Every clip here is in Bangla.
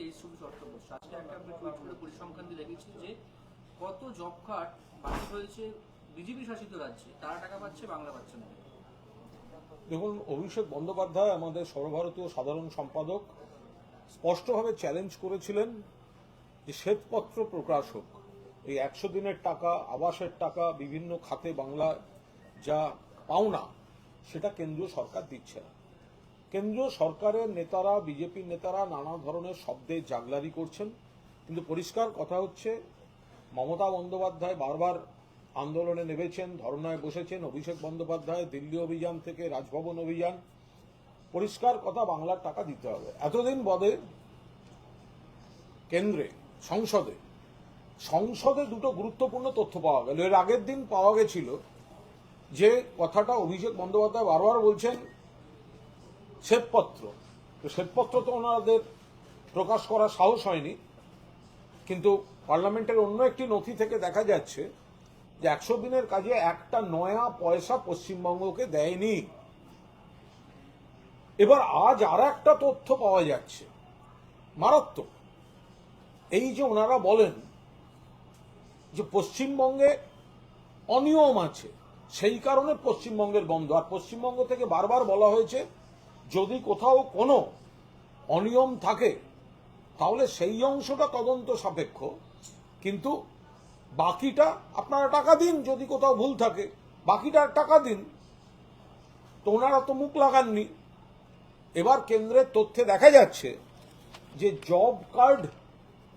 তেইশ চব্বিশ আজকে একটা টুইট করে পরিসংখ্যান দিয়ে যে কত জব কার্ড বিজেপি শাসিত রাজ্যে। তারা টাকা পাচ্ছে, বাংলা পাচ্ছে না। দেখুন, অভিষেক বন্দ্যোপাধ্যায় আমাদের সর্বভারতীয় সাধারণ সম্পাদক, স্পষ্টভাবে চ্যালেঞ্জ করেছিলেন যে শ্বেতপত্র প্রকাশক এই একশো দিনের টাকা, আবাসের টাকা, বিভিন্ন খাতে বাংলা যা পাওনা, সেটা কেন্দ্রীয় সরকার দিচ্ছে না। কেন্দ্রীয় সরকারের নেতারা বিজেপির নেতারা নানা ধরনের শব্দে জাগলারি করছেন। কিন্তু পরিষ্কার কথা হচ্ছে, মমতা বন্দ্যোপাধ্যায় বারবার আন্দোলনে নেমেছেন, ধর্নায় বসেছেন, অভিষেক বন্দ্যোপাধ্যায় দিল্লি অভিযান থেকে রাজভবন অভিযান। পরিষ্কার কথা, বাংলার টাকা দিতে হবে। এতদিন বদে কেন্দ্রে, সংসদে সংসদে দুটো গুরুত্বপূর্ণ তথ্য পাওয়া গেল। এর আগের দিন পাওয়া গেছিল যে কথাটা অভিষেক বন্দ্যোপাধ্যায় বারবার বলছেন শ্বেতপত্র। তো শ্বেতপত্র তো ওনাদের প্রকাশ করার সাহস হয়নি। কিন্তু পার্লামেন্টের অন্য একটি নথি থেকে দেখা যাচ্ছে যে একশো দিনের কাজে একটা নয়া পয়সা পশ্চিমবঙ্গকে দেয়নি। এবার আজ আর একটা তথ্য পাওয়া যাচ্ছে। মারাত্মক। এই যে ওনারা বলেন যে পশ্চিমবঙ্গে অনিয়ম আছে, সেই কারণে পশ্চিমবঙ্গের বন্ধ। আর পশ্চিমবঙ্গ থেকে বারবার বলা হয়েছে যদি কোথাও কোনো অনিয়ম থাকে, তাহলে সেই অংশটা তদন্ত সাপেক্ষ। কিন্তু বাকিটা আপনারা টাকা দিন যদি কোথাও ভুল থাকে। বাকিটা টাকা দিন। তো ওনারা তো মুখ লাগাননি। এবার কেন্দ্রের তথ্যে দেখা যাচ্ছে যে জব কার্ড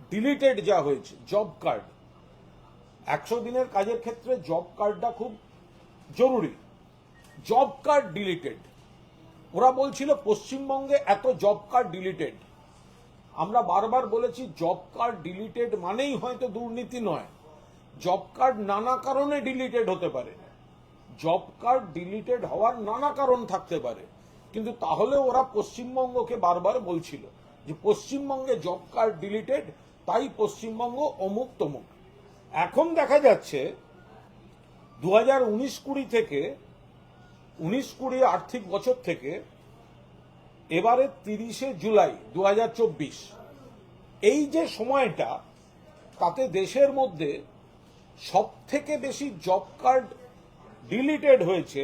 ডিলিটেড যা হয়েছে, জব কার্ড। একশো দিনের কাজের ক্ষেত্রে জব কার্ডটা খুব জরুরি। Job card deleted. ওরা বলছিল পশ্চিমবঙ্গে এত জব কার্ড ডিলিটেড আমরা বারবার বলেছি জব কার্ড ডিলিটেড মানেই হয়তো দুর্নীতি নয়। জব কার্ড নানা কারণে ডিলিটেড হতে পারে। জব কার্ড ডিলিটেড হওয়ার নানা কারণ থাকতে পারে। কিন্তু তাহলে ওরা পশ্চিমবঙ্গকে বারবার বলছিল যে পশ্চিমবঙ্গে জব কার্ড ডিলিটেড তাই পশ্চিমবঙ্গ অমুক তমুক। এখন দেখা যাচ্ছে দু হাজার উনিশ কুড়ি থেকে, উনিশ কুড়ি আর্থিক বছর থেকে এবারে তিরিশে জুলাই দু হাজার চব্বিশ। এই যে সময়টা, তাতে দেশের মধ্যে সব থেকে বেশি জব কার্ড ডিলিটেড হয়েছে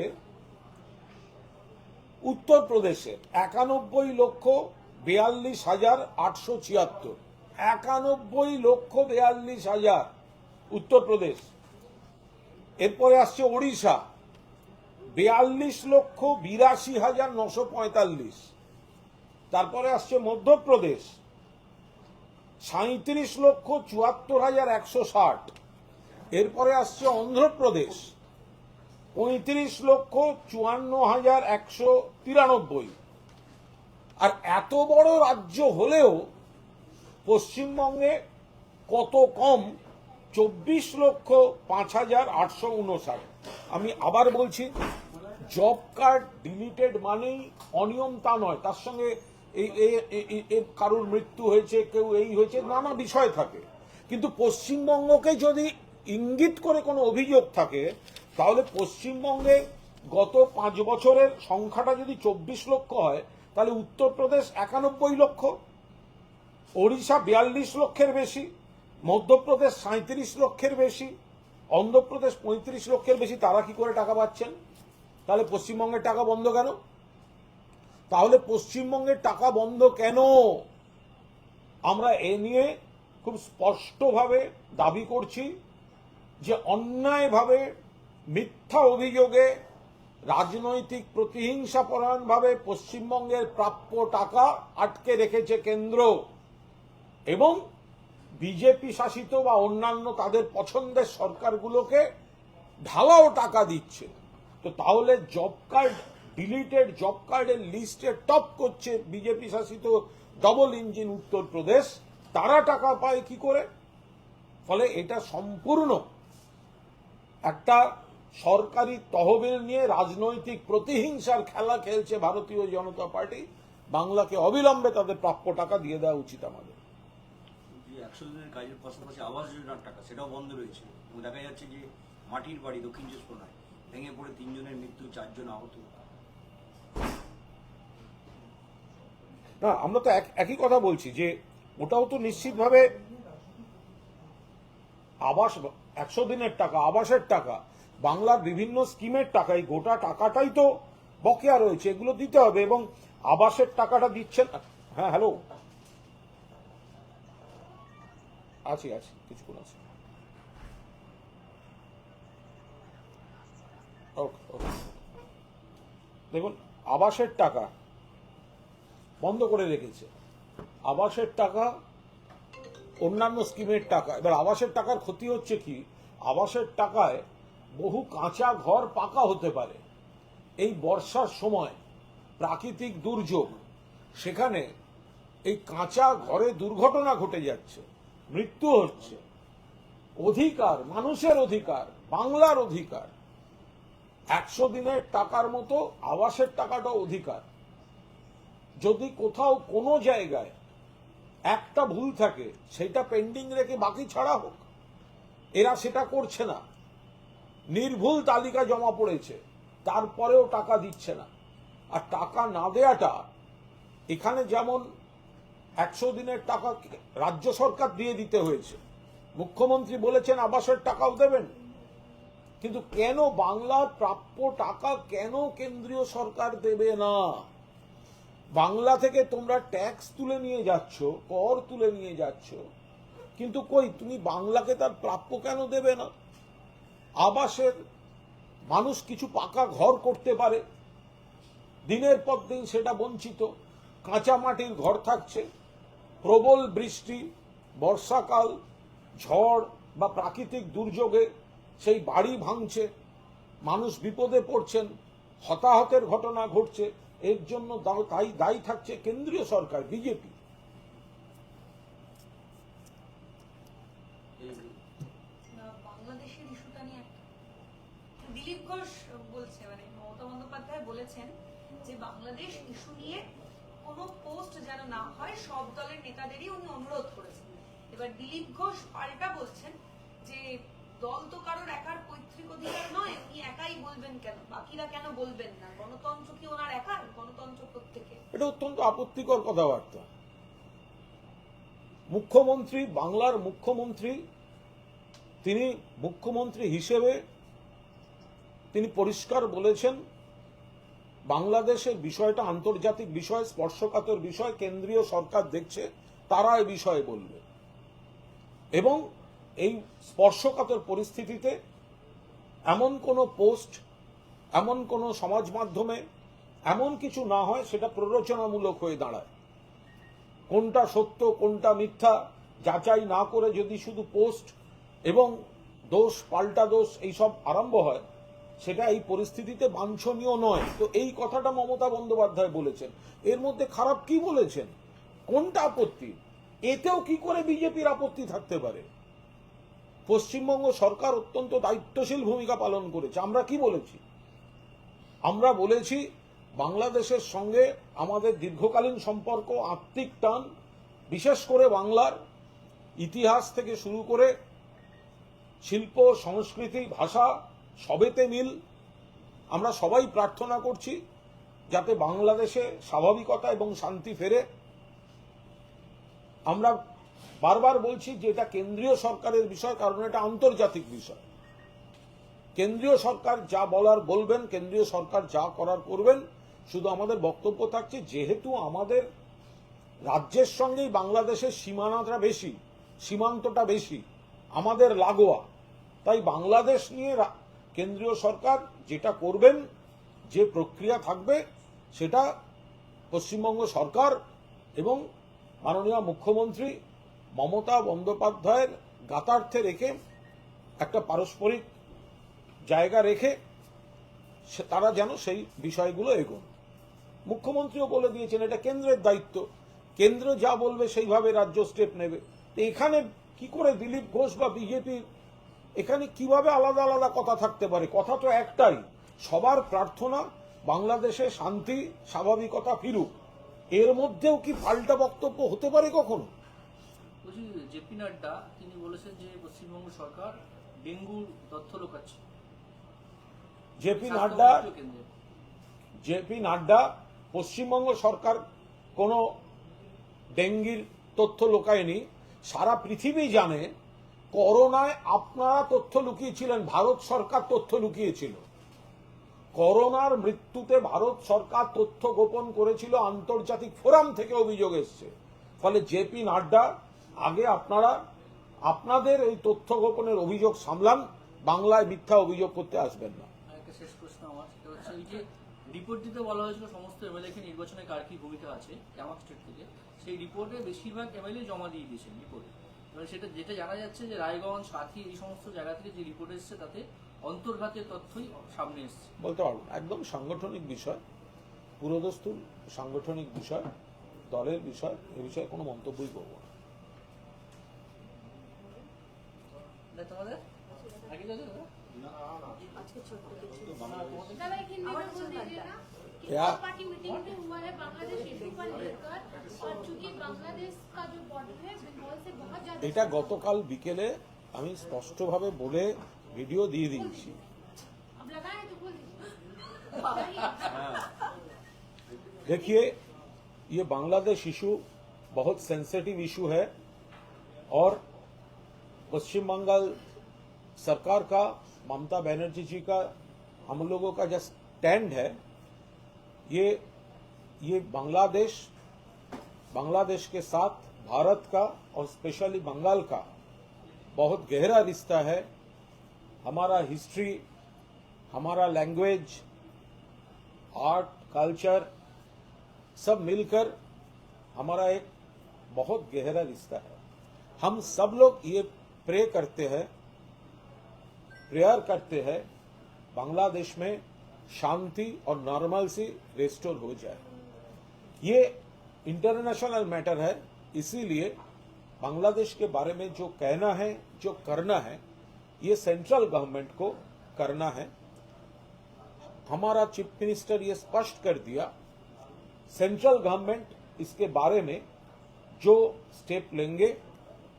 উত্তরপ্রদেশে একানব্বই লক্ষ বেয়াল্লিশ হাজার আটশো ছিয়াত্তর। একানব্বই লক্ষ বেয়াল্লিশ হাজার উত্তরপ্রদেশ। এরপরে আসছে ওড়িশা, বেয়াল্লিশ লক্ষ বিরাশি হাজার নশো পঁয়তাল্লিশ। তারপরে আসছে মধ্যপ্রদেশ। সাঁত্রিশ লক্ষ চুয়াত্তর হাজার একশো ষাট। এরপরে আসছে অন্ধ্রপ্রদেশ। পঁয়ত্রিশ লক্ষ চুয়ান্ন হাজার একশো তিরানব্বই। আর এত বড় রাজ্য হলেও পশ্চিমবঙ্গে কত কম? চব্বিশ লক্ষ পাঁচ হাজার আটশো উনষাট। আমি আবার বলছি, জব কার্ড ডিলিটেড মানেই অনিয়ম তা নয়। তার সঙ্গে এই এ- এ- এ- এ কারোর মৃত্যু হয়েছে, কেউ এই হয়েছে, নানা বিষয় থাকে। কিন্তু পশ্চিমবঙ্গকে যদি ইঙ্গিত করে কোনো অভিযোগ থাকে, তাহলে পশ্চিমবঙ্গে গত পাঁচ বছরের সংখ্যাটা যদি চব্বিশ লক্ষ হয়, তাহলে উত্তরপ্রদেশ একানব্বই লক্ষ, ওড়িশা বিয়াল্লিশ লক্ষের বেশি, মধ্যপ্রদেশ সাঁত্রিশ লক্ষের বেশি, অন্ধ্রপ্রদেশ পঁয়ত্রিশ লক্ষের বেশি, তারা কি করে টাকা পাচ্ছেন? তাহলে পশ্চিমবঙ্গের টাকা বন্ধ কেন? তাহলে পশ্চিমবঙ্গের টাকা বন্ধ কেন? আমরা এ নিয়ে খুব স্পষ্টভাবে দাবি করছি যে অন্যায়ভাবে মিথ্যা অভিযোগে রাজনৈতিক প্রতিহিংসা পরায়ণভাবে পশ্চিমবঙ্গের প্রাপ্য টাকা আটকে রেখেছে কেন্দ্র এবং বিজেপি শাসিত বা অন্যান্য তাদের পছন্দের সরকারগুলোকে ঢালাও টাকা দিচ্ছে। তো তাহলে জব কার্ড ডিলিটেড জব কার্ডের লিস্টে টপ করছে বিজেপি শাসিত ডবল ইঞ্জিন উত্তরপ্রদেশ তারা টাকা পায় কি করে? ফলে এটা সম্পূর্ণ একটা সরকারি তহবিল নিয়ে রাজনৈতিক প্রতিহিংসার খেলা খেলছে ভারতীয় জনতা পার্টি। বাংলাকে অবিলম্বে তাদের প্রাপ্য টাকা দিয়ে দেওয়া উচিত আমাদের। একশো দিনের কাজের পাশাপাশি আবাস যোজনার টাকা, সেটাও বন্ধ রয়েছে। দেখা যাচ্ছে যে মাটির বাড়ি দক্ষিণ চব্বিশ ভেঙে পড়ে তিনজনের মৃত্যু, চারজন আহত। না, আমরা তো এক- একই কথা বলছি যে ওটাও তো নিশ্চিতভাবে আবাস, একশো দিনের টাকা, আবাসের টাকা, বাংলার বিভিন্ন স্কিমের টাকা, এই গোটা টাকাটাই তো বকেয়া রয়েছে, এগুলো দিতে হবে এবং আবাসের টাকাটা দিচ্ছেন হ্যাঁ হ্যালো? আছি আছি, কিছুক্ষণ আছে। ওকে দেখুন, আবাসের টাকা বন্ধ করে রেখেছে। আবাসের টাকা, অন্যান্য স্কিমের টাকা। এবার আবাসের টাকার ক্ষতি হচ্ছে কি? আবাসের টাকায় বহু কাঁচা ঘর পাকা হতে পারে। এই বর্ষার সময় প্রাকৃতিক দুর্যোগ, সেখানে এই কাঁচা ঘরে দুর্ঘটনা ঘটে যাচ্ছে, মৃত্যু হচ্ছে। অধিকার, মানুষের অধিকার, বাংলার অধিকার। একশো দিনের টাকার মতো আবাসের টাকাটা অধিকার। যদি কোথাও কোনো জায়গায় একটা ভুল থাকে, সেটা পেন্ডিং রেখে বাকি ছাড়া হোক, এরা সেটা করছে না। নির্ভুল তালিকা জমা পড়েছে, তারপরেও টাকা দিচ্ছে না। আর টাকা না দেয়াটা, এখানে যেমন একশো দিনের টাকা রাজ্য সরকার দিয়ে দিতে হয়েছে, মুখ্যমন্ত্রী বলেছেন আবাসের টাকাও দেবেন। কিন্তু কেন বাংলার প্রাপ্য টাকা কেন কেন্দ্রীয় সরকার দেবে না? বাংলা থেকে তোমরা ট্যাক্স তুলে নিয়ে যাচ্ছ, কর তুলে নিয়ে যাচ্ছ। কিন্তু কই, তুমি বাংলাকে তার প্রাপ্য কেন দেবে না? আবাসের মানুষ কিছু পাকা ঘর করতে পারে। দিনের পর দিন সেটা বঞ্চিত। কাঁচা মাটির ঘর থাকছে। প্রবল বৃষ্টি, বর্ষাকাল, ঝড় বা প্রাকৃতিক দুর্যোগে সেই বাড়ি ভাঙছে। মানুষ বিপদে পড়ছেন। হতাহতের ঘটনা ঘটছে। এর জন্য তাই দায়ী থাকছে কেন্দ্রীয় সরকার, বিজেপি। দিলীপ ঘোষ বলছে মানে মমতা বন্দ্যোপাধ্যায় বলেছেন যে বাংলাদেশ ইস্যু নিয়ে কোনো পোস্ট যেন না হয়, সব দলের নেতাদেরই উনি অনুরোধ করেছেন। এবার দিলীপ ঘোষ পাল্টা বলছেন যে দল তো কারোর একার পৈতৃক অধিকার নয়, উনি একাই বলবেন কেন? বাকিরা কেন বলবেন না? গণতন্ত্র কি ওনার একার? গণতন্ত্র প্রত্যেকে এটা অত্যন্ত আপত্তিকর কথাবার্তা। মুখ্যমন্ত্রী, বাংলার মুখ্যমন্ত্রী, তিনি মুখ্যমন্ত্রী হিসেবে তিনি পরিষ্কার বলেছেন, বাংলাদেশের বিষয়টা আন্তর্জাতিক বিষয়, স্পর্শকাতর বিষয়, কেন্দ্রীয় সরকার দেখছে, তারা এ বিষয়ে বলবে। এবং এই স্পর্শকাতর পরিস্থিতিতে এমন কোনো পোস্ট, এমন কোনো সমাজ মাধ্যমে এমন কিছু না হয় সেটা প্ররোচনামূলক হয়ে দাঁড়ায়। কোনটা সত্য, কোনটা মিথ্যা, যাচাই না করে যদি শুধু পোস্ট এবং দোষ, পাল্টা দোষ এইসব আরম্ভ হয়, সেটা এই পরিস্থিতিতে বাঞ্ছনীয় নয়। তো এই কথাটা মমতা বন্দ্যোপাধ্যায় বলেছেন। এর মধ্যে খারাপ কি বলেছেন? কোনটা আপত্তি? এতেও কি করে বিজেপির আপত্তি থাকতে পারে? পশ্চিমবঙ্গ সরকার অত্যন্ত দায়িত্বশীল ভূমিকা পালন করেছে। আমরা কি বলেছি? আমরা বলেছি, বাংলাদেশের সঙ্গে আমাদের দীর্ঘকালীন সম্পর্ক, আত্মিক টান, বিশেষ করে বাংলার ইতিহাস থেকে শুরু করে শিল্প, সংস্কৃতি, ভাষা সবেতে মিল। আমরা সবাই প্রার্থনা করছি যাতে বাংলাদেশে স্বাভাবিকতা এবং শান্তি ফেরে। আমরা বারবার বলছি যে এটা কেন্দ্রীয় সরকারের বিষয়, কারণ এটা আন্তর্জাতিক বিষয়। কেন্দ্রীয় সরকার যা বলার বলবেন, কেন্দ্রীয় সরকার যা করার করবেন, শুধু আমাদের বক্তব্য থাকছে যেহেতু আমাদের রাজ্যের সঙ্গেই বাংলাদেশের সীমানাটা বেশি, সীমান্তটা বেশি, আমাদের লাগোয়া। তাই বাংলাদেশ নিয়ে কেন্দ্রীয় সরকার যেটা করবেন, যে প্রক্রিয়া থাকবে, সেটা পশ্চিমবঙ্গ সরকার এবং মাননীয় মুখ্যমন্ত্রী মমতা বন্দ্যোপাধ্যায়ের গাতার্থে রেখে, একটা পারস্পরিক জায়গা রেখে তারা যেন সেই বিষয়গুলো এগোন। মুখ্যমন্ত্রীও বলে দিয়েছেন, এটা কেন্দ্রের দায়িত্ব। কেন্দ্র যা বলবে সেইভাবে রাজ্য স্টেপ নেবে। এখানে কি করে দিলীপ ঘোষ বা বিজেপি এখানে কীভাবে আলাদা আলাদা কথা থাকতে পারে? কথা তো একটাই, সবার প্রার্থনা বাংলাদেশে শান্তি, স্বাভাবিকতা ফিরুক। এর মধ্যেও কি পাল্টা বক্তব্য হতে পারে কখনো? বলছি জেপি নাড্ডা তিনি বলেছেন যে পশ্চিমবঙ্গ সরকার ডেঙ্গুর তথ্য লোকাচ্ছে। J P Nadda J P Nadda Paschimbanga সরকার কোনো ডেঙ্গির তথ্য লোকায়নি। সারা পৃথিবী জানে করোনায় আপনারা তথ্য লুকিয়েছিলেন ভারত সরকার তথ্য লুকিয়েছিল। করোনার মৃত্যুতে ভারত সরকার তথ্য গোপন করেছিল আন্তর্জাতিক ফোরাম থেকে অভিযোগ এসছে। ফলে জেপি নাড্ডা আগে আপনারা আপনাদের এই তথ্য গোপনের অভিযোগ সামলান বাংলায় মিথ্যা অভিযোগ করতে আসবেন না। শেষ প্রশ্ন আমার সেটা হচ্ছে এই যে রিপোর্ট দিতে বলা হয়েছিল সমস্ত নির্বাচনে কার কি ভূমিকা আছে স্টেট থেকে সেই রিপোর্টে বেশিরভাগ এমএলএ জমা দিয়ে দিয়েছেন রিপোর্টে। এবার সেটা যেটা জানা যাচ্ছে যে রায়গঞ্জ সাথী এই সমস্ত জায়গা থেকে যে রিপোর্ট এসছে তাতে অন্তর্ঘাতের তথ্যই সামনে এসছে। বলতে পারব একদম সাংগঠনিক বিষয় পুরোদস্তুর সাংগঠনিক বিষয় দলের বিষয় এ বিষয়ে কোনো মন্তব্যই করব না। তোমাদের আগে যাবে দাদা? दादा एक हिंदी में बोल दीजिए ना कि क्या? ऑल पार्टी मीटिंग में हुआ है बांग्लादेश इशू को लेकर और चूंकि बांग्लादेश का जो बॉर्डर है बंगाल से बहुत ज्यादा এটা গতকাল বিকেলে আমি স্পষ্টভাবে বলে ভিডিও দিয়ে দিয়েছি अब लगाए तो बोल दीजिए बताइए। হ্যাঁ देखिए ये बांग्लादेश इशू बहुत सेंसिटिव इशू है और पश्चिम बंगाल सरकार का, ममता बनर्जी जी का, हम लोगों का जो स्टैंड है, ये ये बांग्लादेश बांग्लादेश के साथ भारत का और स्पेशली बंगाल का बहुत गहरा रिश्ता है। हमारा हिस्ट्री हमारा लैंग्वेज आर्ट कल्चर सब मिलकर हमारा एक बहुत गहरा रिश्ता है। हम सब लोग ये प्रे करते हैं, प्रेयर करते हैं, बांग्लादेश में शांति और नॉर्मल सी रेस्टोर हो जाए। ये इंटरनेशनल मैटर है, इसीलिए बांग्लादेश के बारे में जो कहना है, जो करना है, ये सेंट्रल गवर्नमेंट को करना है। हमारा चीफ मिनिस्टर ये स्पष्ट कर दिया सेंट्रल गवर्नमेंट इसके बारे में जो स्टेप लेंगे,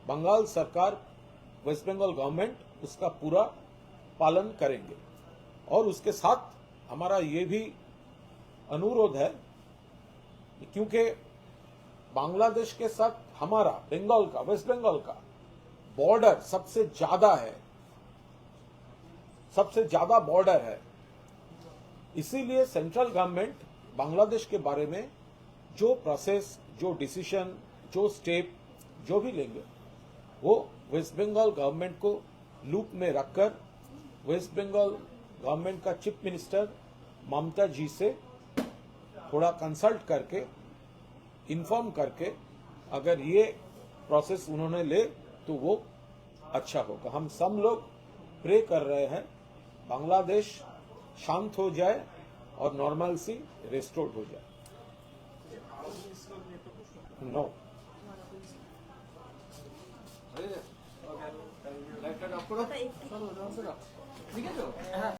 बंगाल सरकार वेस्ट बंगाल गवर्नमेंट उसका पूरा पालन करेंगे। और उसके साथ हमारा ये भी अनुरोध है क्योंकि बांग्लादेश के साथ हमारा, बंगाल का, वेस्ट बंगाल का बॉर्डर सबसे ज़्यादा है। सबसे ज़्यादा बॉर्डर है। इसीलिए सेंट्रल गवर्नमेंट बांग्लादेश के बारे में जो प्रोसेस जो डिसीज़न जो स्टेप जो भी लेंगे, वो वेस्ट बंगाल गवर्नमेंट को लूप में रखकर वेस्ट बंगाल गवर्नमेंट का चीफ मिनिस्टर ममता जी से थोड़ा कंसल्ट करके इन्फॉर्म करके अगर ये प्रोसेस उन्होंने ले तो वो अच्छा होगा हम सब लोग प्रे कर रहे हैं, बांग्लादेश शांत हो जाए और नॉर्मल सी रेस्टोर्ड हो जाए नो no. অফ করো